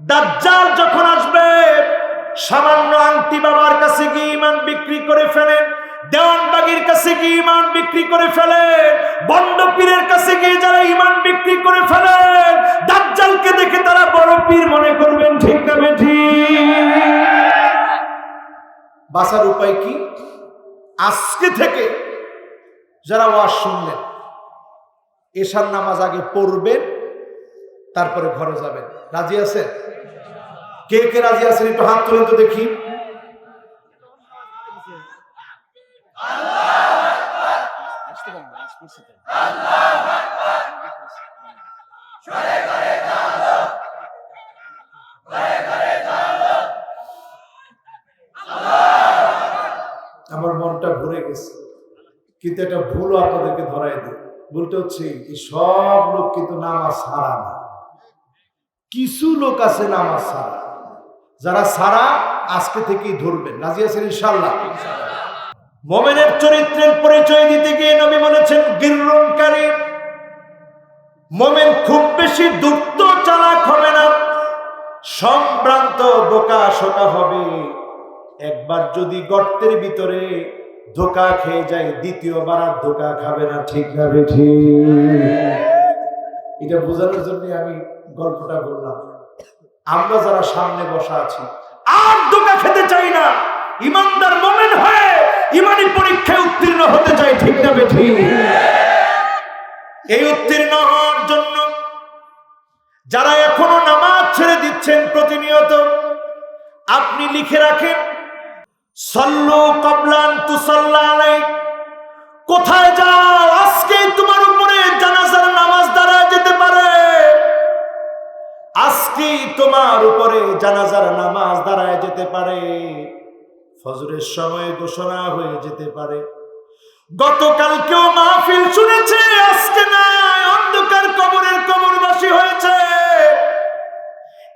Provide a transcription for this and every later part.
দাজ্জাল যখন আসবে, সামান্য আংটি বাবার কাছে গিয়ে ইমান বিক্রি করে ফেলেন দেওয়ানবাগির কাছে গিয়ে ইমান বিক্রি করে ফেলে বন্ড পীরের কাছে গিয়ে যারা ইমান বিক্রি করে ফেলে, দাজ্জালকে দেখে তারা বড় পীর মনে করবেন, ঠিক না বেঠি? বাঁচার উপায় কি? আজকে থেকে যারা ওয়াজ শুনলেন, এশার নামাজ আগে পড়বেন, তারপরে ঘরে যাবেন। রাজি আছেন? কে কে রাজি আছেন? একটু হাত তুলেন তো দেখি। আমার মনটা ভরে গেছে। কিন্তু একটা ভুল আপনাদেরকে ধরাই দিই। ভুলটা হচ্ছে এই সব লোক কিন্তু নামাজ না কিছু লোক আছে নামাজ সারা যারা সারা আজকে থেকেই ধরবেন রাজি আছেন ইনশাল্লাহ মোমেনের চরিত্রের পরিচয় দিতে গিয়ে নবী বলেছেন গিররুনকারী মোমেন খুব বেশি দুঃখ চালাক হবে না, সম্ভ্রান্ত বোকা শোকা হবে। একবার যদি গর্তের ভিতরে ধোকা খেয়ে যায়, দ্বিতীয়বার আর ধোকা খাবে না, ঠিক না বেঠি এটা বোঝানোর জন্য আমি গল্পটা বললাম। আমরা যারা সামনে বসা আছি, আর ধোকা খেতে চাই না। ইমানদার মোমেন হয়ে ইমানি পরীক্ষায় উত্তীর্ণ হতে চাই, ঠিক না বেঠি? এই উত্তীর্ণ হওয়ার জন্য যারা এখনও নামাজ ছেড়ে দিচ্ছেন প্রতিনিয়ত, আপনি লিখে রাখেন, সল্লু কবলান তুসল্লা কোথায় যাও আজকে তোমার উপরে জানাজার নামাজ দাঁড়ায় যেতে পারে। ফজরের সময় ঘোষণা হয়ে যেতে পারে। গতকালকেও মাহফিল শুনেছে, আজকে নাই, অন্ধকার কবরের কবরবাসী হয়েছে।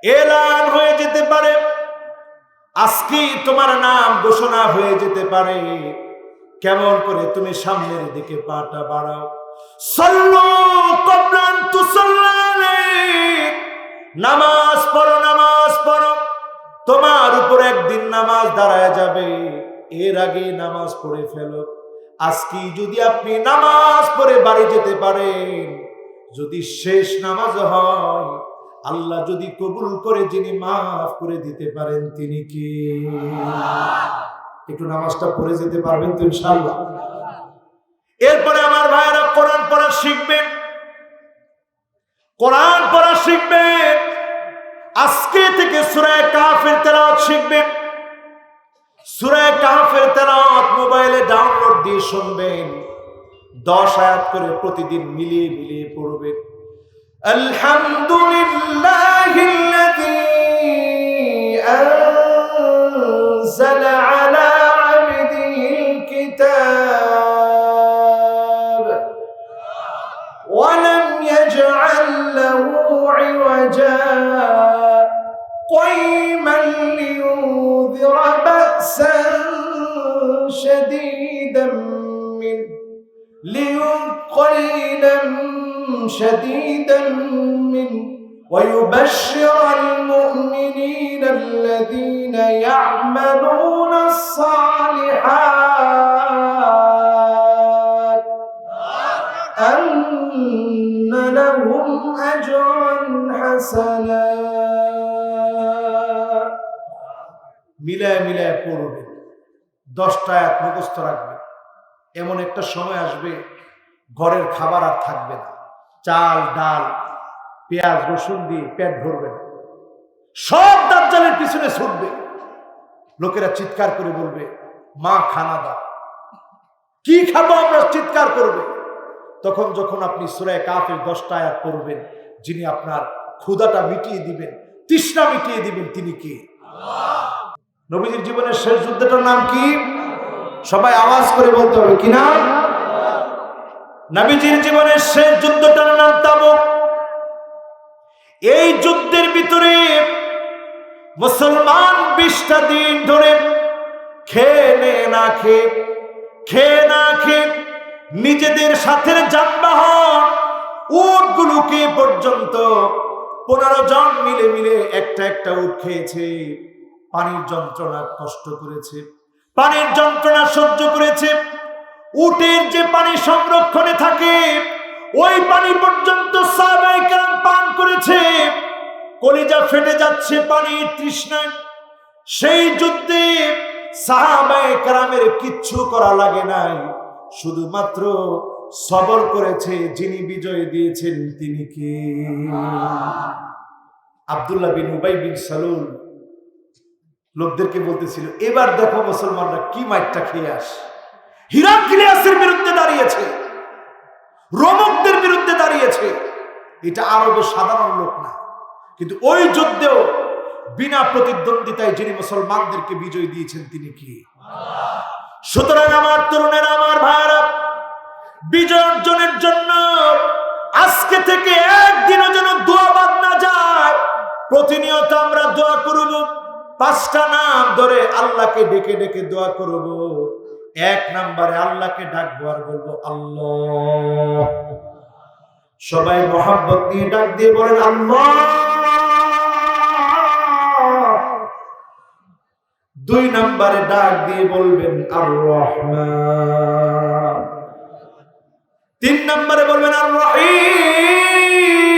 এলান হয়ে যেতে পারে। আজকে তোমার নাম ঘোষণা হয়ে যেতে পারে। কেমন করে তুমি সামনের দিকে পাটা বাড়াও। সল্লু কবলান তুসল্লালে নামাজ পড়ো নামাজ পড়ো। তোমার উপর একদিন নামাজ দাঁড়ায় যাবে। এর আগে নামাজ পড়ে ফেলো। আজকে যদি আপনি নামাজ পড়ে বাড়ি যেতে পারেন, যদি শেষ নামাজ হয়, আল্লাহ যদি কবুল করে যিনি মাফ করে দিতে পারেন, তিনি কি? একটু নামাজটা পড়ে যেতে পারবেন তো ইনশাআল্লাহ। এরপরে আমার ভাইয়েরা কোরআন পড়া শিখবেন। কোরআন পড়া শিখবেন। আজকে থেকে সুরায় কাফের তেলাওয়াত শিখবেন সুরায় কাফের তেলাওয়াত মোবাইলে ডাউনলোড দিয়ে শুনবেন দশ আয়াত করে প্রতিদিন মিলিয়ে মিলিয়ে পড়বেন الحمد لله الذي أنزل على قيما لينذر بأسا شديدا منه ليقيلا شديدا منه ويبشر المؤمنين الذين يعملون الصالحات أن لهم أجرا حسنا. মিলায় মিলায় পড়বে দশটা এক মুখস্থ রাখবে। এমন একটা সময় আসবে, ঘরের খাবার আর থাকবে না। চাল, ডাল, পেঁয়াজ, রসুন দিয়ে পেট ভরবে না। সব দাজ্জালের পিছনে ছুটবে। লোকেরা চিৎকার করে বলবে, মা, খানা দাও। কি খাব আমরা? চিৎকার করবে। তখন যখন আপনি সুরায় কাফের দশটা আয়াত করবেন যিনি আপনার ক্ষুদাটা মিটিয়ে দিবেন, তৃষ্ণা মিটিয়ে দিবেন, তিনি কে? নবীজির জীবনের শেষ যুদ্ধটার নাম কি? সবাই আওয়াজ করে বলতে হবে, কি নাম? নবীজির জীবনের শেষ যুদ্ধটার নাম তাবুক। এই যুদ্ধের ভিতরে মুসলমান বিশটা দিন ধরে খেয়ে না খেয়ে খেয়ে না খেয়ে নিজেদের সাথে যানবাহন, উটগুলোকে পর্যন্ত পনেরো জন মিলে মিলে একটা একটা উঠ খেয়েছে। পানির যন্ত্রণা কষ্ট করেছে, পানির যন্ত্রণা সহ্য করেছে। উটের যে পানি সংরক্ষণে থাকে, ওই পানি পর্যন্ত পান করেছে। কলিজা ফেটে যাচ্ছে পানির তৃষ্ণায়। সেই যুদ্ধে সাহাবায়ে কেরামের কিচ্ছু করা লাগে নাই। শুধুমাত্র সবর করেছে, যিনি বিজয় দিয়েছেন তিনি কে? আব্দুল্লাহ বিন উবাই বিন সালুল লোকদেরকে বলতেছিল, এবার দেখো মুসলমানরা কি মাইটটা খেয়ে আস। হিরাক্লিয়াসের বিরুদ্ধে দাঁড়িয়েছে, রোমকদের বিরুদ্ধে দাঁড়িয়েছে। এটা আরবে সাধারণ লোক না, কিন্তু ওই যুদ্ধেও বিনা প্রতিদ্বন্দ্বিতায় যিনি মুসলমানদেরকে বিজয় দিয়েছেন, তিনি কি? সুতরাং আমার তরুণের, আমার ভাইরা বিজয় অর্জনের জন্য আজকে থেকে একদিনও যেন দোয়া বাদ না যায়। প্রতিনিয়ত আমরা দোয়া করব পাঁচটা নাম ধরে আল্লাহকে ডেকে ডেকে দোয়া করব। এক নাম্বারে আল্লাহকে ডাকবো আর বলব, আল্লাহ। সবাই মোহাম্মত নিয়ে ডাক দিয়ে বলেন, আল্লাহ। দুই নাম্বারে ডাক দিয়ে বলবেন আর রহমান তিন নম্বরে বলবেন আর রহিম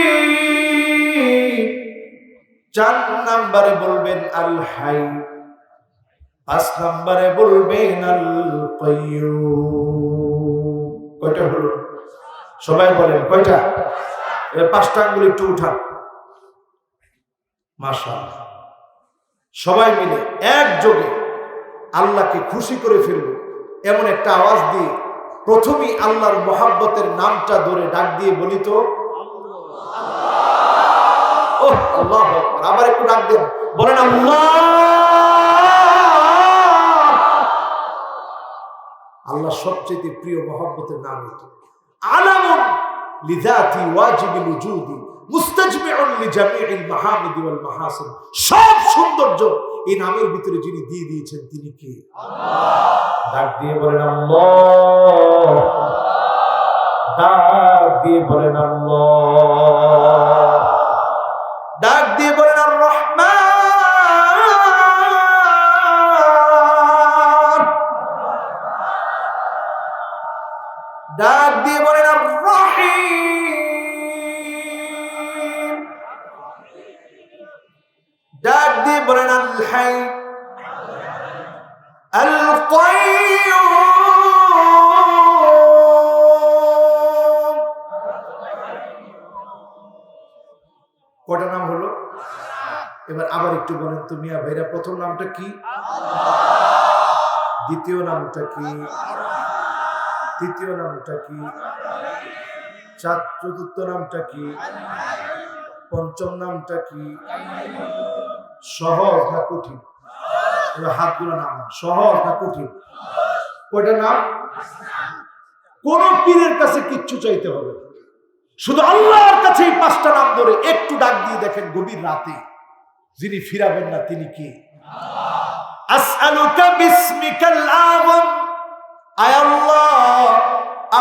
চার নাম্বারে বলবেন আল হাই, পাঁচ নাম্বারে বলবেন আল কাইয়্যুম কয়টা হলো? সবাই বলেন, কয়টা? পাঁচটা আঙ্গুল একটু উঠান। মাশা সবাই মিলে একযোগে আল্লাহকে খুশি করে ফেলব, এমন একটা আওয়াজ দিয়ে প্রথমেই আল্লাহর মোহাব্বতের নামটা ধরে ডাক দিয়ে বলি আবার একটু ডাক দেন। বলেন, আল্লাহ। সবচেয়ে প্রিয় মহব্বতের নাম এটি। আলামুন মাহাসিন। সব সৌন্দর্য এই নামের ভিতরে যিনি দিয়ে দিয়েছেন, তিনি কে? কটা নাম হলো? এবার আবার একটু বলেন তো মিয়া ভাইরা, প্রথম নামটা কি? দ্বিতীয় নামটা কি? তৃতীয় নামটা কি? চতুর্থ নামটা কি? পঞ্চম নামটা কি? সহজ না কঠিন? হাতগুলো নাম সহজ না কঠিন? কয়টা নাম? কোন পীরের কাছে কিচ্ছু চাইতে হবে। শুধু আল্লাহর কাছে এই পাঁচটা নাম ধরে একটু ডাক দিয়ে দেখেন গভীর রাতে যিনি ফিরাবেন না, তিনি কি?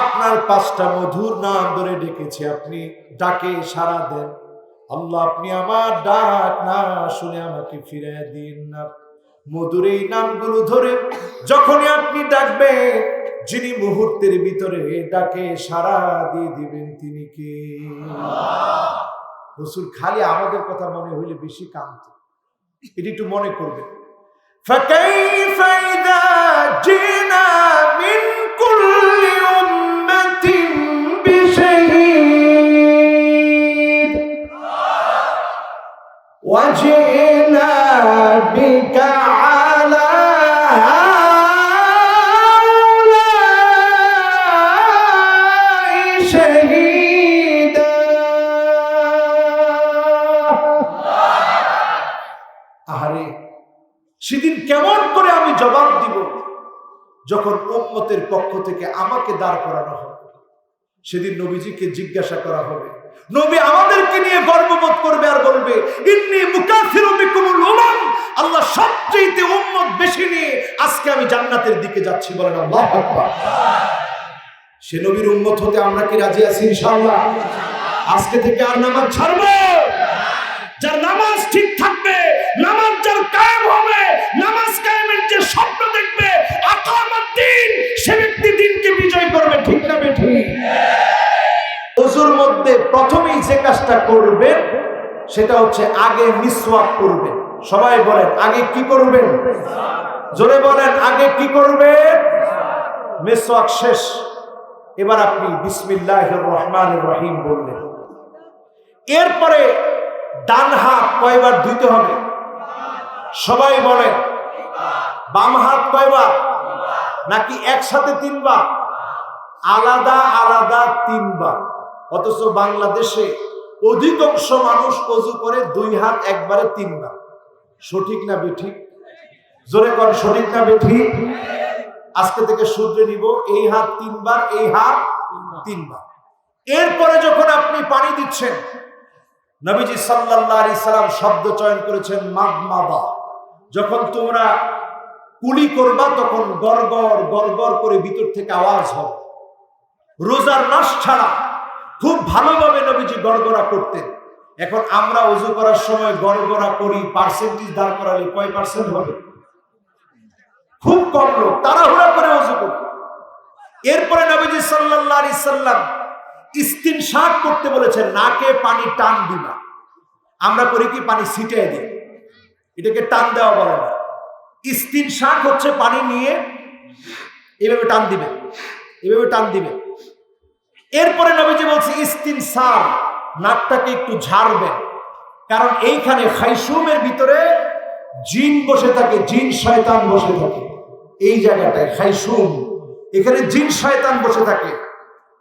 আপনার পাঁচটা মধুর নাম ধরে ডেকেছে, আপনি ডাকে সাড়া দেন। আল্লাহ, আপনি আমার ডাক না শুনে আমাকে ফিরে দিন না। মধুর এই নামগুলো ধরে যখনই আপনি ডাকবেন যিনি মুহূর্তের ভিতরে ডাকে সাড়া দিয়ে দিবেন তিনি কে রসুল খালি আমাদের কথা মনে হইলে বেশি কান্ত এটি একটু মনে করবেন فكيف إذا جئنا من كل أمة بشهيد وجئنا بك যখন উম্মতের পক্ষ থেকে আমাকে দাঁড় করানো হবে, সেদিন নবীজিকে জিজ্ঞাসা করা হবে, নবী আমাদেরকে নিয়ে গর্ববোধ করবে আর বলবে আল্লাহ সবচেয়ে উম্মত বেশি নিয়ে আজকে আমি জান্নাতের দিকে যাচ্ছি। বলেন আল্লাহু সে নবীর উম্মত হতে আমরা কি রাজি আছি ইনশাআল্লাহ? আজকে থেকে আর নামাজ ছাড়বো? ঠিক থাকবে, নামাজ যার কায়েম হবে, নামাজ কায়েমের যে স্বপ্ন দেখবে আকামাত দিন, সে ব্যক্তি দিনকে বিজয় করবে, ঠিক না ওজুর মধ্যে প্রথমেই যে কাজটা করবেন সেটা হচ্ছে আগে মিসওয়াক করবেন সবাই বলেন, আগে কি করবেন? জোরে বলেন, আগে কি করবেন মিসওয়াক শেষ। এবার আপনি বিসমিল্লাহির রহমানির রহিম বললেন। এরপরে ডান হাত কয়বার ধুইতে হবে? সবাই বলেন, বাম হাত কয়বার? নাকি একসাথে তিনবার? আলাদা আলাদা, তিনবার। অথচ বাংলাদেশে অধিকাংশ মানুষ অজু করে দুই হাত, একবারে তিনবার। সঠিক না বেঠিক? জোরে কর সঠিক না বেঠিক? আজকে থেকে শুধরে নিব, এই হাত তিনবার, এই হাত তিনবার। এরপরে যখন আপনি পানি দিচ্ছেন, নবীজি আলাইহি সাল্লাম শব্দ চয়ন করেছেন মাগমাদা যখন তোমরা কুলি করবা তখন গড়গড় গড়গড় করে ভিতর থেকে আওয়াজ হবে। রোজার মাস ছাড়া খুব ভালোভাবে নবীজি গড়গড়া করতেন। এখন আমরা অজু করার সময় গড়গড়া করি পার্সেন্টেজ দাঁড় করালে কয় পার্সেন্ট হবে? খুব কম লোক, তাড়াহুড়া করে অজু করি। এরপরে নবীজি আলাইহি সাল্লাম ইস্তিনশাক করতে বলেছেন, নাকে পানি টান দিবা। আমরা করি কি, পানি ছিটিয়ে দিই। এটাকে টান দেওয়া বলে না। ইস্তিনশাক হচ্ছে পানি নিয়ে এভাবে টান দিবে, এভাবে টান দিবে। এরপরে নবীজি বলছে ইস্তিনসার নাকটাকে একটু ঝাড়বেন কারণ এইখানে খাইসুমের ভিতরে জিন বসে থাকে, জিন শয়তান বসে থাকে। এই জায়গাটায় খাইসুম, এখানে জিন শয়তান বসে থাকে।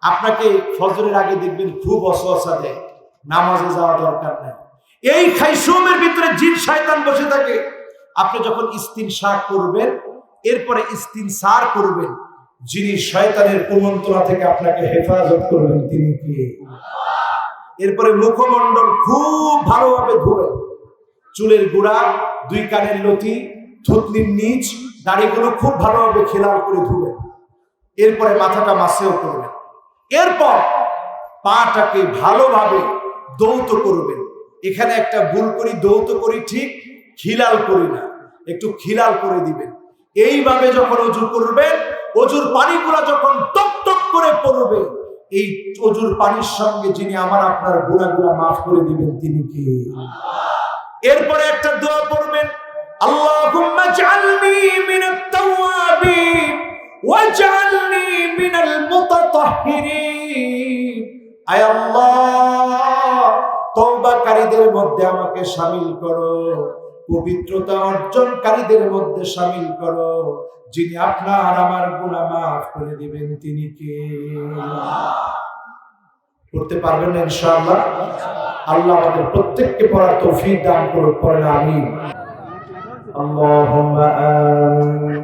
আপনাকে ফজরের আগে দেখবেন খুব অসহসা দেয়, নামাজে যাওয়া দরকার নেই। এই খাইসুমের ভিতরে জিন শয়তান বসে থাকে। আপনি যখন ইস্তিন শাক করবেন, এরপরে ইস্তিন সার করবেন, যিনি শয়তানের কুমন্ত্রণা থেকে আপনাকে হেফাজত করবেন, তিনি কে? এরপরে মুখমণ্ডল খুব ভালোভাবে ধুবেন। চুলের গোড়া, দুই কানের লতি, থুতনির নিচ, দাড়িগুলো খুব ভালোভাবে খেলাল করে ধুবেন। এরপরে মাথাটা মাসেও করবেন। এরপর পাটাকে ভালোভাবে দৌত করবেন। এখানে একটা ভুল করি, দৌত করি ঠিক খিলাল করি না। একটু খিলাল করে দিবেন। এইভাবে যখন অজু করবেন অজুর পানিগুলা যখন টক টক করে পড়বে, এই অজুর পানির সঙ্গে যিনি আমার আপনার গুণাগুলা মাফ করে দিবেন, তিনি কি? এরপরে একটা দোয়া পড়বেন, আল্লাহুম্মা জাআলনি মিনাত তাওয়াবিন ওয়াজআলনি মিনাল মুতাতাহহিরিন আয় আল্লাহ, তওবাকারীদের মধ্যে আমাকে শামিল করো। পবিত্রতা অর্জনকারীদের মধ্যে শামিল করো যিনি আপনার আমার গুনাহ মাফ করে দিবেন তিনি কে করতে পারবেন না ইনশাআল্লাহ আল্লাহ আমাদের প্রত্যেককে পড়ার তৌফিক দান করুক পড়েন আমিন اللهم آمين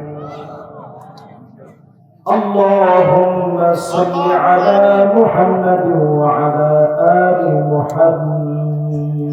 اللهم صل على محمد وعلى آل محمد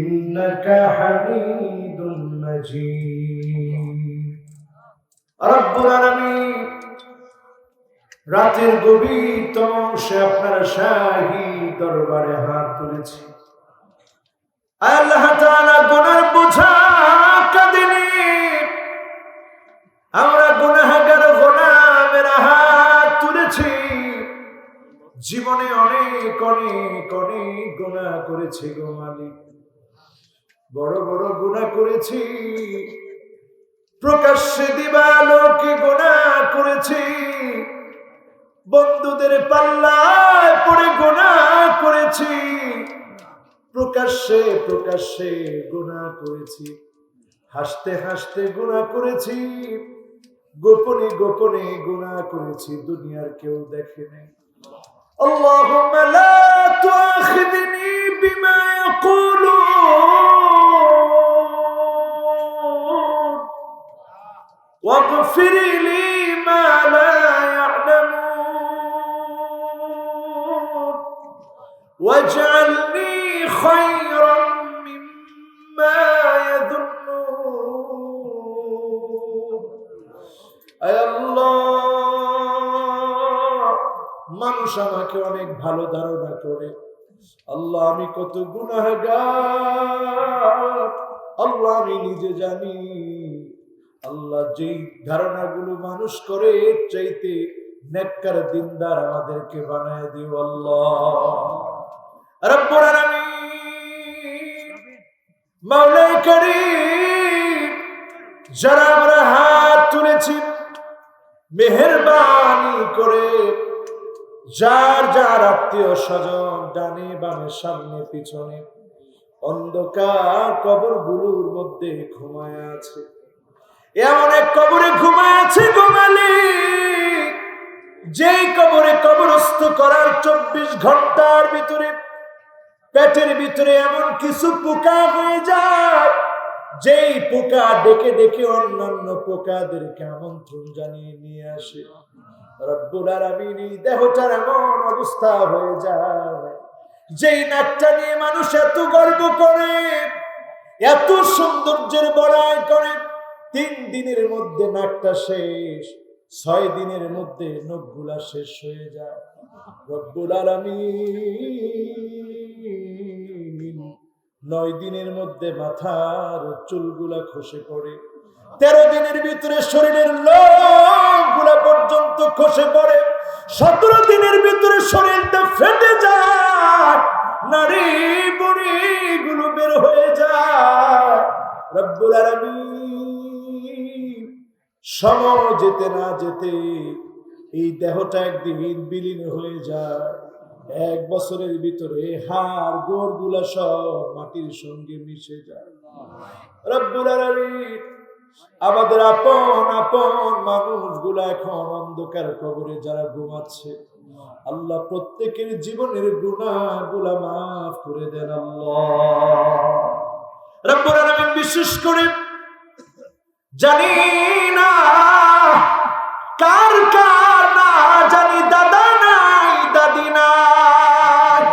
إنك حميد مجيد رب العالمين রাতের গভীরতম অংশে আপনারা শাহী দরবারে হাত তুলেছে আল্লাহ তাআলা গুনার বোঝা কাঁদিনি আমরা গুনাহগার গোলামের হাত তুলেছি জীবনে অনেক অনেক অনেক গুনাহ করেছি গো মালিক বড় বড় গুনাহ করেছি প্রকাশ্যে দিবালোকে গুনাহ করেছি বন্ধুদের পাল্লায় পড়ে গোনা করেছি প্রকাশ্যে প্রকাশ্যে গোনা করেছি হাসতে হাসতে গোনা করেছি গোপনে গোপনে গোনা করেছি দুনিয়ার কেউ দেখে নাই اللهم لا تؤاخذني بما واغفر لي ما لا يعلمون واجعلني خيرا مما يظنون আয় আল্লাহ মানুষ আমাকে অনেক ভালো ধারণা করে আল্লাহ আমি কত গুনাহগার আল্লাহ আমি নিজে জানি আল্লাহ যেই ধারণাগুলো মানুষ করে, এর চাইতে নেককার দিনদার আমাদেরকে বানায় দিও আল্লাহ। যারা আমরা হাত তুলেছি, মেহেরবানি করে, যার যার আত্মীয় স্বজন ডানে বামে, সামনে পিছনে, অন্ধকার কবরগুলোর মধ্যে ঘুমায় আছে। এমন এক কবরে ঘুমায় আছে ঘুমালি যেই কবরে কবরস্থ করার চব্বিশ ঘণ্টার ভিতরে, পেটের ভিতরে এমন কিছু পোকা হয়ে যায়, যেই পোকা ডেকে ডেকে অন্যান্য পোকাদেরকে আমন্ত্রণ জানিয়ে নিয়ে আসে। রব্বুল আলামিন এই দেহটার এমন অবস্থা হয়ে যায়, যেই নাকটা নিয়ে মানুষ এত গর্ব করে, এত সৌন্দর্যের বড়াই করে তিন দিনের মধ্যে নাকটা শেষ, ছয় দিনের মধ্যে নখগুলা শেষ হয়ে যায়। রব্বুল আলামিন নয় দিনের মধ্যে মাথার চুলগুলা খসে পড়ে। তেরো দিনের ভিতরে শরীরের লোকগুলা পর্যন্ত খসে পড়ে। সতেরো দিনের ভিতরে শরীরটা ফেটে যায় নারী বুড়ি গুলো বের হয়ে যায়। রব্বুল আলামিন সময় যেতে না যেতে এই দেহটা একদিন বিলীন হয়ে যায়। এক বছরের ভিতরে হাড় গোড়গুলা সব মাটির সঙ্গে মিশে যায়। রব্বুল আলামিন আমাদের আপন আপন মানুষগুলা এখন অন্ধকার কবরে যারা ঘুমাচ্ছে, আল্লাহ প্রত্যেকের জীবনের গুণাগুলা মাফ করে দেন আল্লাহ। রব্বুল আলামিন বিশেষ করে জানি না কার কার না, জানি দাদা নাই, দাদি নাই।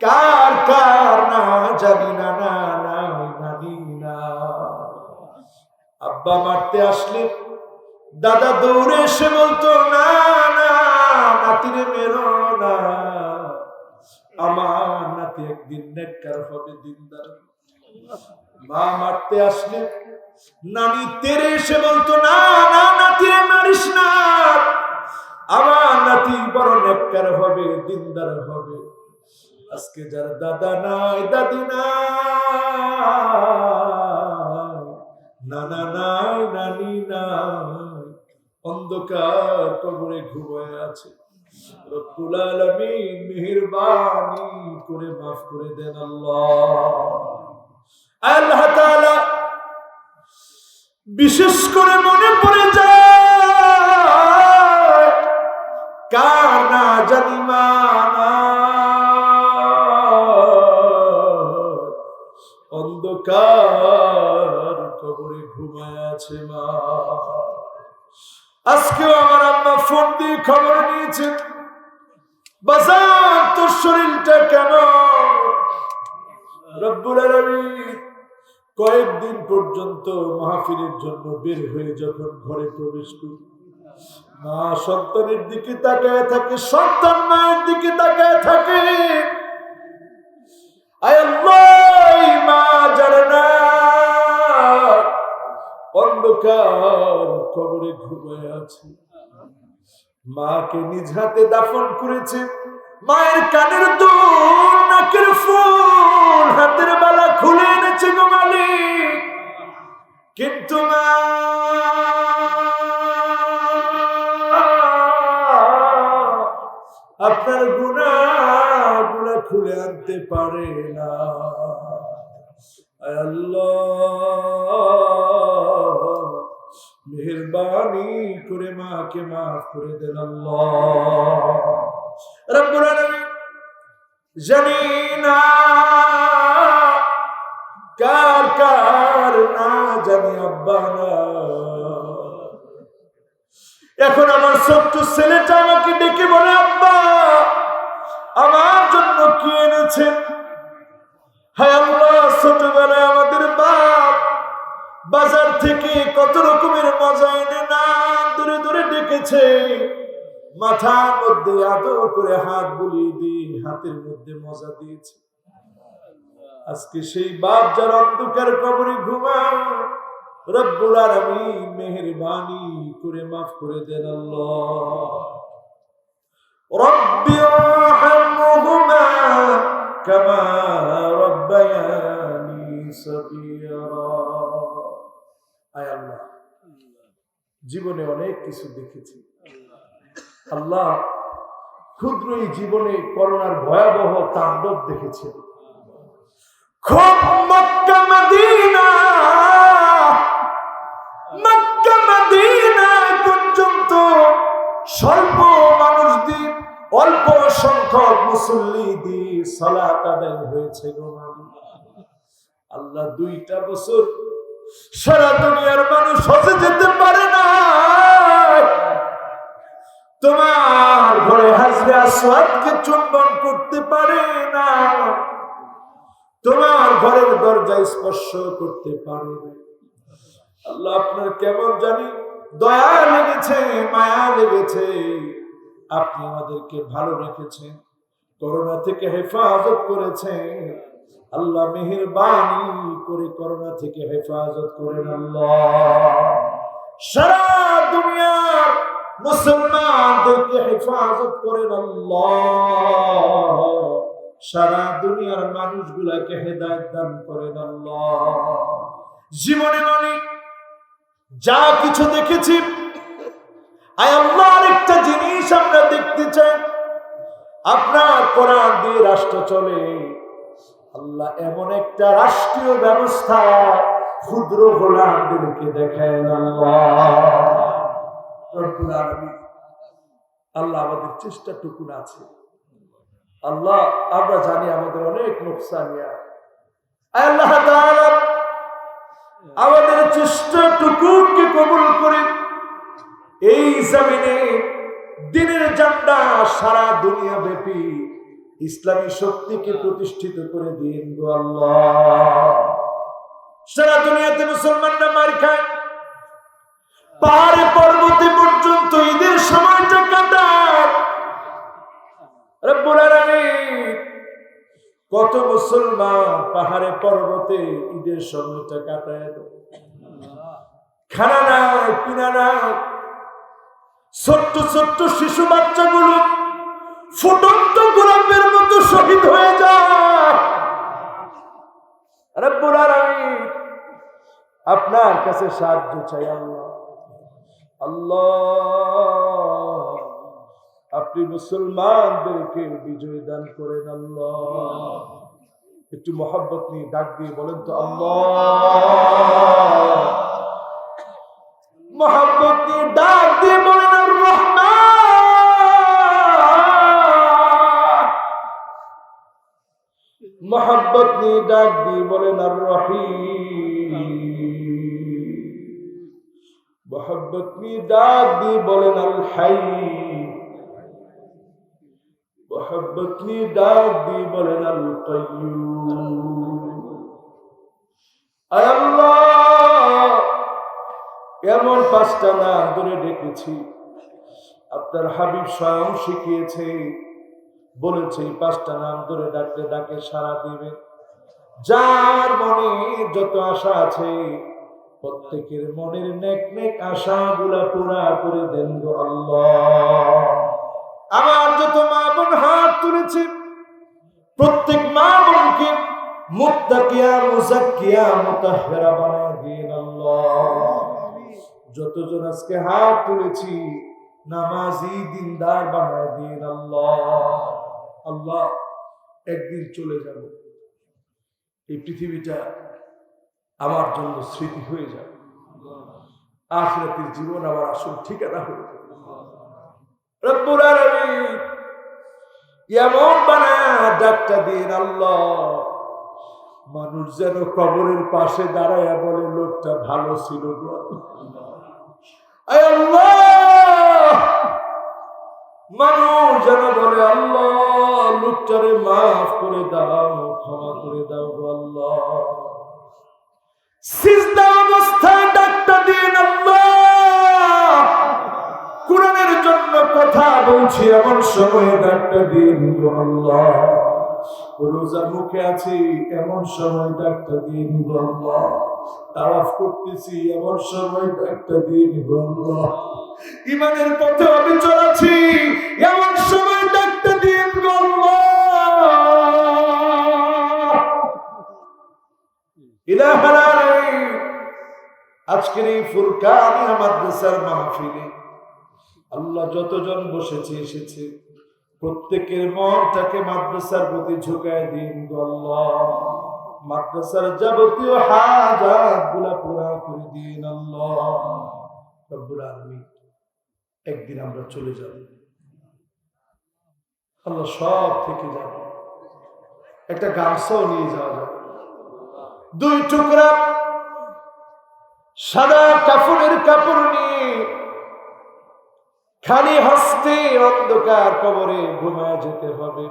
কার কার না, জানি না না নাই, নানি না আব্বা মারতে আসলে দাদা দৌড়ে এসে বলতো, না না, নাতিরে মেরো না। আমার নাতি একদিন নেককার হবে, দিনদার মা মারতে আসলে নানি তেরে এসে বলতো, না না নাতিরে মারিস না। আমার নাতি বড় নেককার হবে, দিনদার হবে। আজকে যার দাদা নাই, দাদি নাই, নানা নাই, নানি নাই, অন্ধকার কবরে ঘুমায় আছে। রব্বুল আলামিন মেহেরবানি করে মাফ করে দেন আল্লাহ। আল্লাহ তাআলা বিশেষ করে মনে পড়ে কার না জানি অন্ধকার কবরে ঘুমায় আছে মা। আজকেও আমার আম্মা ফোন দিয়ে খবর নিয়েছে বাজার, তোর শরীরটা কেমন? রব্বুল আলামিন কয়েকদিন পর্যন্ত মাহফিলের জন্য বের হয়ে যখন ঘরে প্রবেশ করি, মা সন্তানের দিকে তাকায় থাকে, সন্তান মায়ের দিকে তাকায় থাকে। মা যারা না। অন্ধকার কবরে ঘুমায় আছে। মাকে নিজ হাতে দাফন করেছে, মায়ের কানের দুল নাকের ফুল হাতের বালা খুলে এনেছে গো কিন্তু আপনার গুণা গুণা খুলে আনতে পারে না। মেহরবানি করে মাকে মাফ করে দেন আল্লাহ। রব্বুল আলামিন জানি না কার কার না জানি আব্বা এখন আমার ছোট্ট ছেলেটা আমাকে ডেকে বলে, আব্বা, আমার জন্য কি এনেছেন হায় আল্লাহ, ছোটবেলায় আমাদের বাপ বাজার থেকে কত রকমের মজা এনে না দূরে দূরে ডেকেছে। মাথার মধ্যে আদর করে হাত বুলিয়ে দিয়ে হাতের মধ্যে মজা দিয়েছে। আজকে সেই বাপ যার অন্ধকার কবরে ঘুমায়, রব্বুল আলামিন মেহেরবানি করে মাফ করে দেন কামা রব্বায়ানি সগীরা। আয় আল্লাহ, জীবনে অনেক কিছু দেখেছি। আল্লাহ ক্ষুদ্র এই জীবনে করোনার ভয়াবহ তাণ্ডব দেখেছি। খুব মক্কা মদিনা পর্যন্ত স্বল্প মানুষ দিয়ে অল্প সংখ্যক মুসল্লি দিয়ে সালাত আদায় হয়েছে গো আল্লাহ দুইটা বছর সারা দুনিয়ার মানুষ হজে যেতে পারে না। তোমার ঘরে হাজরে আসওয়াদকে চুম্বন করতে পারে না। তোমার ঘরের দরজা স্পর্শ করতে পারে আল্লাহ আপনার কেমন জানি দয়া লেগেছে, মায়া লেগেছে। আপনি আমাদেরকে ভালো রেখেছেন, করোনা থেকে হেফাজত করেছেন। আল্লাহ মেহেরবানি করে করোনা থেকে হেফাজত করেন আল্লাহ। সারা দুনিয়ার মুসলমানদেরকে হেফাজত করেন আল্লাহ। সারা দুনিয়ার মানুষগুলাকে হেদায়ত দান করেন আল্লাহ। জীবনে মানে যা কিছু দেখেছি আরেকটা জিনিস আমরা দেখতে চাই। আপনার কোরআন দিয়ে রাষ্ট্র চলে। আল্লাহ এমন একটা রাষ্ট্রীয় ব্যবস্থা ক্ষুদ্র গোলামদেরকে দেখেন আল্লাহ। রব্বুল। আল্লাহ আমাদের চেষ্টাটুকুন আছে। আল্লাহ, আমরা জানি আমাদের অনেক নোকসানিয়া আল্লাহ আমাদের চেষ্টাটুকুকে কবুল করে এই জমিনে দিনের জান্ডা সারা দুনিয়া ব্যাপী ইসলামী শক্তিকে প্রতিষ্ঠিত করে দিন গো আল্লাহ। সারা দুনিয়াতে মুসলমানরা মার খায়। পাহাড়ে পর্বতে পর্যন্ত ঈদের সময়টা কাটায় কত মুসলমান পাহাড়ে পর্বতে ঈদের সময়টা কাটায় খানা নাই, পিনা নাই। ছোট্ট ছোট্ট শিশু বাচ্চাগুলো ফুটন্ত গোলাপের মতো শহীদ হয়ে যায়। আপনার কাছে সাহায্য চাই আল্লাহ। আল্লাহ, আপনি মুসলমানদেরকে বিজয় দান করেন, আল্লাহ। একটু মোহাব্বত নিয়ে ডাক দিয়ে বলেন তো, আল্লাহ। মোহাব্বত নিয়ে ডাক দিয়ে বলেন রহমান নিয়ে ডাক দিয়ে বলেন আর রহিম নিয়ে ডাক দিয়ে বলেন আল হাই। মোহাব্বত ডাক দিয়ে বলেন আল আল্লাহ এমন পাঁচটা নাম ধরে ডেকেছি। আপনার হাবিব স্বয়ং শিখিয়েছে, বলেছে পাঁচটা নাম ধরে ডাকতে ডাকে সারা দিবে। যার মনে যত আশা আছে প্রত্যেকের মনের নেক নেক আশা গুলা পুরা করে দেন গো আল্লাহ। আমার যত মা বোন হাত তুলেছে, প্রত্যেক মা বোনকে মুত্তাকিয়া, মুজাক্কিয়া, মুতাহহিরা বানায় দিন আল্লাহ। যতজন আজকে হাত তুলেছি, নামাজি, দিনদার বানায় দিন আল্লাহ। আল্লাহ, একদিন চলে যাব। এই পৃথিবীটা আমার জন্য স্মৃতি হয়ে যাবে। আখিরাতের জীবন আমার আসল ঠিকানা হয়ে যাবে। এমন বানায় ডাকটা দিন আল্লাহ, মানুষ যেন কবরের পাশে দাঁড়ায় বলে, লোকটা ভালো ছিল মানুষ যেন বলে, আল্লাহ, লোকটারে মাফ করে দাও, ক্ষমা করে দাও আল্লাহ। সিজদা অবস্থায় ডাক্তার দিন কোরআনের জন্য কথা বলছি এমন ডাক্তার দিন আল্লাহ। রোজা মুখে আছি, এমন সময় ডাক্তার দিন আল্লাহ। করতেছি, এমন সময় ডাক্তার দিন আল্লাহ। ইমানের পথে এমন সময় ডাক্তার দিন আল্লাহ। আজকের এই ফুরকানিয়া মাদ্রাসার মাহফিলে আল্লাহ যতজন বসেছে, এসেছে, প্রত্যেকের মনটাকে মাদ্রাসার প্রতি ঝুঁকায় দিন আল্লাহ। মাদ্রাসার যাবতীয় হাজাতগুলা পুরা করে দিন আল্লাহ। রব্বুল একদিন আমরা চলে যাব। আল্লাহ সব থেকে যাব। একটা গামছাও নিয়ে যাওয়া যাবে। দুই টুকরা সাদা কাপড়ের কাপড় নিয়ে খালি হস্তে অন্ধকার কবরে ঘুমায় যেতে হবে।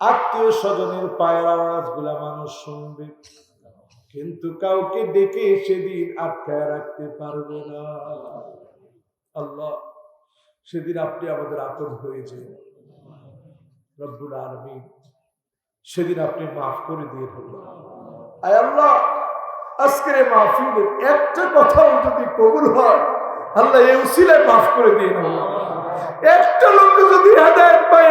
আত্মীয় স্বজনের পায়ের আওয়াজগুলা মানুষ শুনবে। কিন্তু কাউকে ডেকে সেদিন আটকায় রাখতে পারবে না। আল্লাহ, সেদিন আপনি আমাদের আপন হয়েছে রব্বুল আলমিন। সেদিন আপনি মাফ করে দিয়ে আয় আল্লাহ, আজকের মাহফিলের একটা কথাও যদি কবুল হয়, আল্লাহ এই উসিলায় মাফ করে দিয়ে একটা লোক যদি হেদায়ত পায়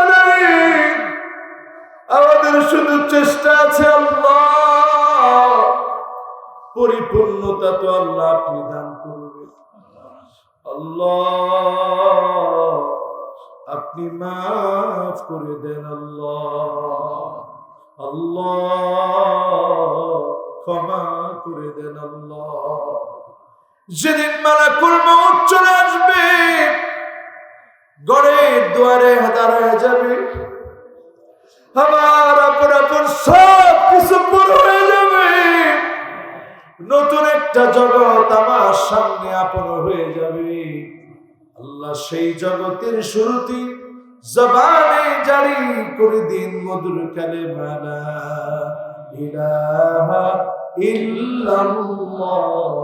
আলামিন, আমাদের শুধু চেষ্টা আছে আল্লাহ। পরিপূর্ণতা তো আল্লাহ আপনি দান করবেন। আল্লাহ। আপনি মাফ করে দেন আল্লাহ। আল্লাহ, ক্ষমা করে দেন আল্লাহ। যেদিন মালাকুল মৌত চলে আসবে, গড়ের দুয়ারে দাঁড়ায় যাবে। আমার আপন আপন সব কিছু পুরো হয়ে যাবে। নতুন একটা জগৎ আমার সামনে আপন হয়ে যাবে। আল্লাহ সেই জগতের শুরুতে জবানে জারি করে দিন মধুর কালে মালা ইলাহা ইল্লাল্লাহ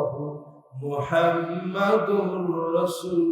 মুহাম্মাদুর রাসূল